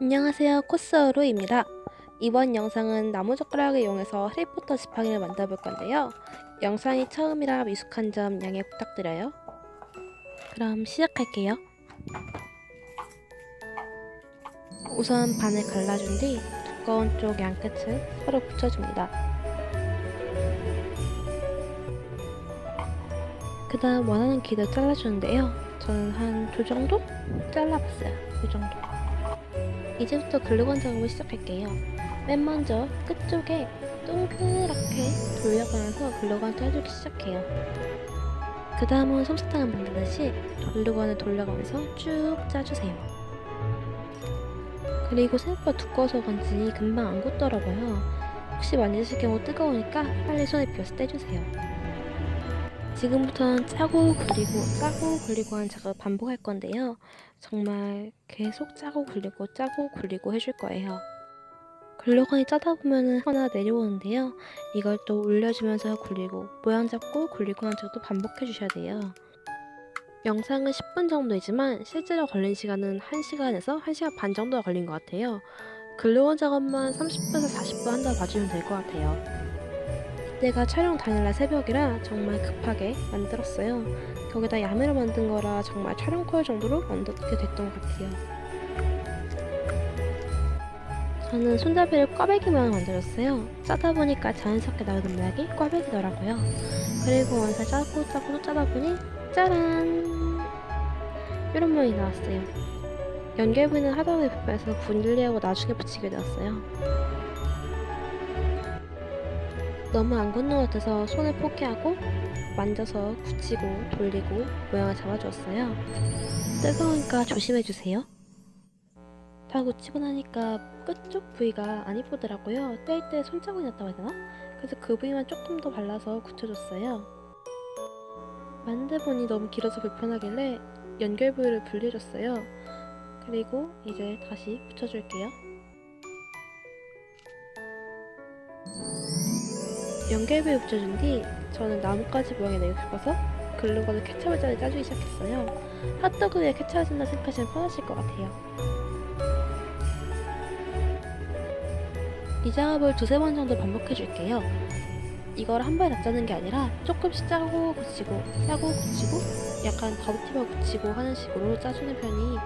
안녕하세요 코스어로입니다. 이번 영상은 나무젓가락을 이용해서 해리포터 지팡이를 만들어볼 건데요. 영상이 처음이라 미숙한 점 양해 부탁드려요. 그럼 시작할게요. 우선 반을 갈라준 뒤 두꺼운 쪽 양끝을 서로 붙여줍니다. 그 다음 원하는 길을 잘라주는데요. 저는 한 조 정도 잘라봤어요. 이 정도. 이제부터 글루건 작업을 시작할게요. 맨 먼저 끝쪽에 동그랗게 돌려가면서 글루건 짜주기 시작해요. 그 다음은 솜사탕을 만들듯이 글루건을 돌려가면서 쭉 짜주세요. 그리고 생각보다 두꺼워서 그런지 금방 안 굳더라고요. 혹시 만지실 경우 뜨거우니까 빨리 손에 비워서 떼주세요. 지금부터는 짜고 굴리고 짜고 굴리고 하는 작업을 반복할 건데요. 정말 계속 짜고 굴리고 짜고 굴리고 해줄 거예요. 글루건이 짜다 보면은 하나 내려오는데요. 이걸 또 올려주면서 굴리고 모양 잡고 굴리고 하는 작업도 반복해 주셔야 돼요. 영상은 10분 정도이지만 실제로 걸린 시간은 1시간에서 1시간 반 정도가 걸린 것 같아요. 글루건 작업만 30분에서 40분 한다 봐주면 될 것 같아요. 이때가 촬영 당일날 새벽이라 정말 급하게 만들었어요. 거기다 야매로 만든 거라 정말 촬영 콜 정도로 만들게 됐던 것 같아요. 저는 손잡이를 꽈배기 모양을 만들었어요. 짜다 보니까 자연스럽게 나오는 모양이 꽈배기더라고요. 그리고 원살 짜고 짜고 또 짜다 보니 짜란! 이런 모양이 나왔어요. 연결 부위는 하다 보니 불편해서 분리하고 나중에 붙이게 되었어요. 너무 안 같아서 손을 포기하고 만져서 굳히고 돌리고 모양을 잡아주었어요. 뜨거우니까 조심해주세요. 다 굳히고 나니까 끝쪽 부위가 안 이쁘더라고요. 뗄 때 손자국이 났다고 해야 되나? 그래서 그 부위만 조금 더 발라서 굳혀줬어요. 만들보니 너무 길어서 불편하길래 연결 부위를 분리해줬어요. 그리고 이제 다시 붙여줄게요. 연결부에 붙여준 뒤 저는 나뭇가지 모양이 내고 싶어서 글루건을 짜게 짜주기 시작했어요. 핫도그 위에 케찹을 짠다 생각하시면 편하실 것 같아요. 이 작업을 두세 번 정도 반복해 줄게요. 이걸 한 번에 다 짜는 게 아니라 조금씩 짜고 굳히고 짜고 굳히고 약간 더블tip을 굳히고 하는 식으로 짜주는 편이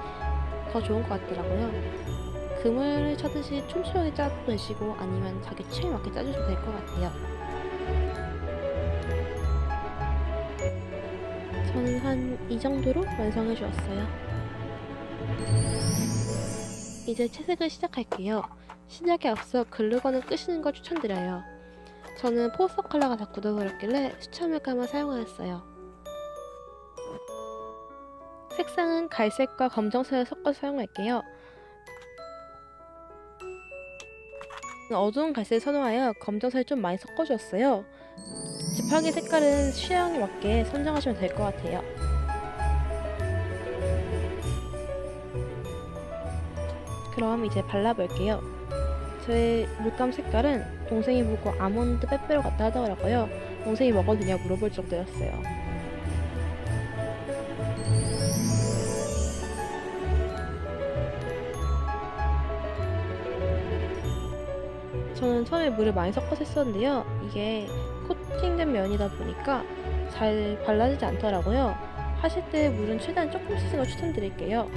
더 좋은 것 같더라고요. 그물을 쳐듯이 촘촘하게 짜도 되시고 아니면 자기 취향에 맞게 짜주셔도 될 것 같아요. 저는 한 이 정도로 완성해 주었어요. 이제 채색을 시작할게요. 시작에 앞서 글루건을 끄시는 걸 추천드려요. 저는 포스터 컬러가 다 굳어버렸길래 수채 물감을 사용하였어요. 색상은 갈색과 검정색을 섞어서 사용할게요. 어두운 갈색을 선호하여 검정색을 좀 많이 섞어주었어요. 지팡이 색깔은 취향에 맞게 선정하시면 될 것 같아요. 그럼 이제 발라볼게요. 저의 물감 색깔은 동생이 보고 아몬드 빼빼로 같다 하더라고요. 동생이 먹어도 되냐 물어볼 정도였어요. 저는 처음에 물을 많이 섞어서 했었는데요. 이게 코팅된 면이다 보니까 잘 발라지지 않더라고요. 하실 때 물은 최대한 조금 쓰는 걸 추천드릴게요.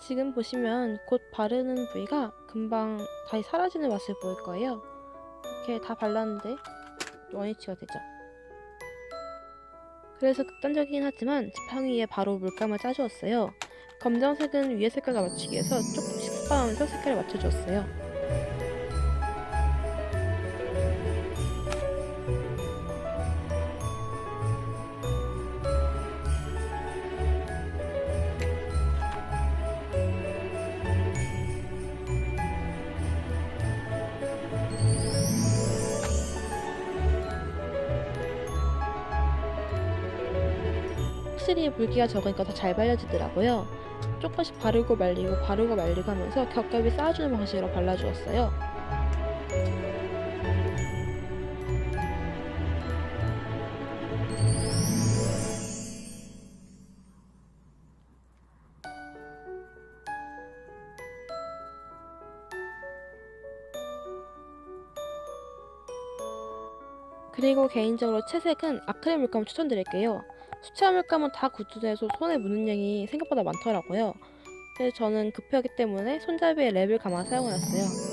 지금 보시면 곧 바르는 부위가 금방 다시 사라지는 맛을 보일 거예요. 이렇게 다 발랐는데 원위치가 되죠. 그래서 극단적이긴 하지만 지팡이 위에 바로 물감을 짜주었어요. 검정색은 위에 색깔과 맞추기 위해서 조금씩 습관하면서 색깔을 맞춰주었어요. 확실히 물기가 적으니까 더 잘 발려지더라고요. 조금씩 바르고 말리고 바르고 말리고 하면서 겹겹이 쌓아주는 방식으로 발라주었어요. 그리고 개인적으로 채색은 아크릴 물감 추천드릴게요. 수채화 물감은 다 굳어내서 손에 묻는 양이 생각보다 많더라고요. 그래서 저는 급하기 때문에 손잡이에 랩을 감아 사용하였어요.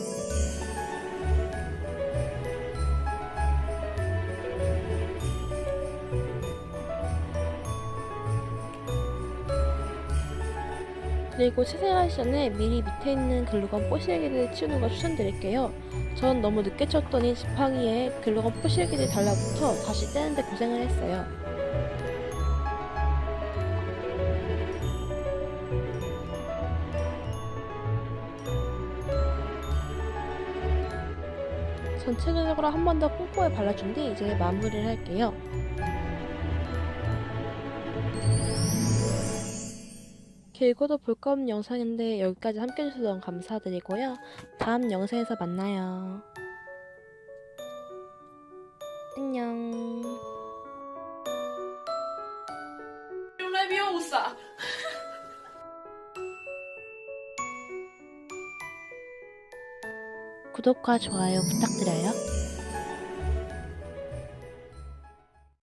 그리고 채색하기 전에 미리 밑에 있는 글루건 뽀시래기를 치우는 걸 추천드릴게요. 전 너무 늦게 쳤더니 지팡이에 글루건 뽀시래기들이 달라붙어 다시 떼는데 고생을 했어요. 전체적으로 한 번 더 꼼꼼히 발라준 뒤 이제 마무리를 할게요. 길고도 볼 거 없는 영상인데 여기까지 함께 해주셔서 너무 감사드리고요. 다음 영상에서 만나요. 안녕. 구독과 좋아요 부탁드려요.